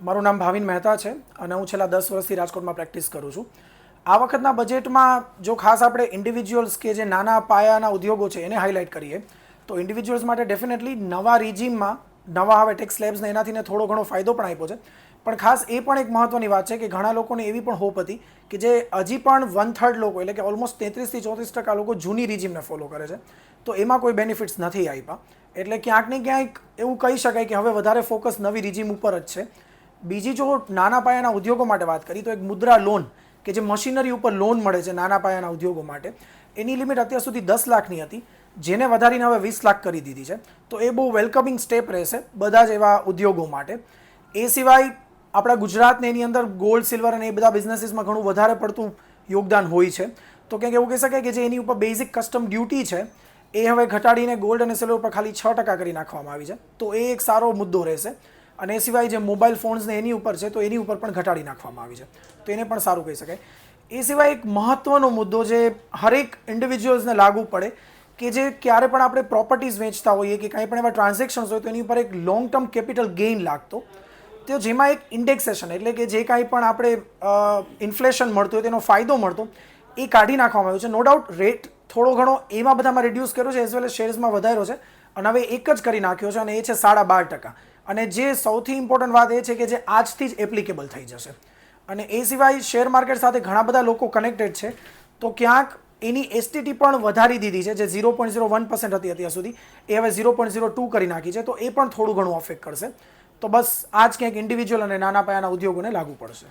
મારું નામ ભાવિન મહેતા છે અને હું છેલ્લા દસ વર્ષથી રાજકોટમાં પ્રેક્ટિસ કરું છું. આ વખતના બજેટમાં જો ખાસ આપણે ઇન્ડિવિજ્યુઅલ્સ કે જે નાના પાયાના ઉદ્યોગો છે એને હાઇલાઇટ કરીએ, તો ઇન્ડિવિજ્યુઅલ્સ માટે ડેફિનેટલી નવા રિજીમમાં નવા હવે ટેક્સ સ્લેબ્સને એનાથીને થોડો ઘણો ફાયદો પણ આપ્યો છે. પણ ખાસ એ પણ એક મહત્ત્વની વાત છે કે ઘણા લોકોને એવી પણ હોપ હતી કે જે હજી પણ વન થર્ડ લોકો એટલે કે ઓલમોસ્ટ તેત્રીસથી ચોત્રીસ ટકા લોકો જૂની રિજીમને ફોલો કરે છે. તો એમાં કોઈ બેનિફિટ્સ નથી આપ્યા એટલે ક્યાંક ને ક્યાંક એવું કહી શકાય કે હવે વધારે ફોકસ નવી રિજીમ ઉપર જ છે. બીજી જો નાના પાયાના ઉદ્યોગો માટે વાત કરી, તો એક મુદ્રા લોન કે જે મશીનરી ઉપર લોન મળે છે નાના પાયાના ઉદ્યોગો માટે, એની લિમિટ અત્યાર સુધી દસ લાખની હતી, જેને વધારીને હવે વીસ લાખ કરી દીધી છે. તો એ બહુ વેલકમિંગ સ્ટેપ રહેશે બધા જ એવા ઉદ્યોગો માટે. એ સિવાય આપણા ગુજરાતને એની અંદર ગોલ્ડ સિલ્વર અને એ બધા બિઝનેસીસમાં ઘણું વધારે પડતું યોગદાન હોય છે. તો ક્યાંક એવું કહી શકાય કે જે એની ઉપર બેઝિક કસ્ટમ ડ્યુટી છે, એ હવે ઘટાડીને ગોલ્ડ અને સિલ્વર પર ખાલી છ ટકા કરી નાખવામાં આવી છે. તો એ એક સારો મુદ્દો રહેશે. અને એ સિવાય જે મોબાઈલ ફોન્સને એની ઉપર છે, તો એની ઉપર પણ ઘટાડી નાખવામાં આવી છે. તો એને પણ સારું કહી શકાય. એ સિવાય એક મહત્ત્વનો મુદ્દો જે હરેક ઇન્ડિવિજ્યુઅલ્સને લાગુ પડે કે જે ક્યારે પણ આપણે પ્રોપર્ટીઝ વેચતા હોઈએ કે કંઈ પણ એવા ટ્રાન્ઝેક્શન્સ હોય, તો એની ઉપર એક લોંગ ટર્મ કેપિટલ ગેઇન લાગતો. તો જેમાં એક ઇન્ડેક્સેશન એટલે કે જે કાંઈ પણ આપણે ઇન્ફ્લેશન મળતું હોય તેનો ફાયદો મળતો, એ કાઢી નાખવામાં આવ્યો છે. નો ડાઉટ રેટ થોડો ઘણો એમાં બધામાં રિડ્યુસ કર્યો છે એઝ વેલ એઝ શેર્સમાં વધાર્યો છે. અને હવે એક જ કરી નાખ્યો છે અને એ છે સાડા બાર ટકા. અને જે સૌથી ઇમ્પોર્ટન્ટ વાત એ છે કે જે આજથી જ એપ્લિકેબલ થઈ જશે. અને એ સિવાય શેર માર્કેટ સાથે ઘણા બધા લોકો કનેક્ટેડ છે. તો ક્યાંક એની એસટીટી પણ વધારી દીધી છે, જે zero point zero one percent હતી અત્યાર સુધી. એ હવે ઝીરો પોઈન્ટ ઝીરો ટુ કરી નાખી છે, તો એ પણ થોડું ઘણું અફેક્ટ કરશે. તો બસ આ જ ક્યાંક ઇન્ડિવિજ્યુઅલ અને નાના પાયાના ઉદ્યોગોને લાગુ પડશે.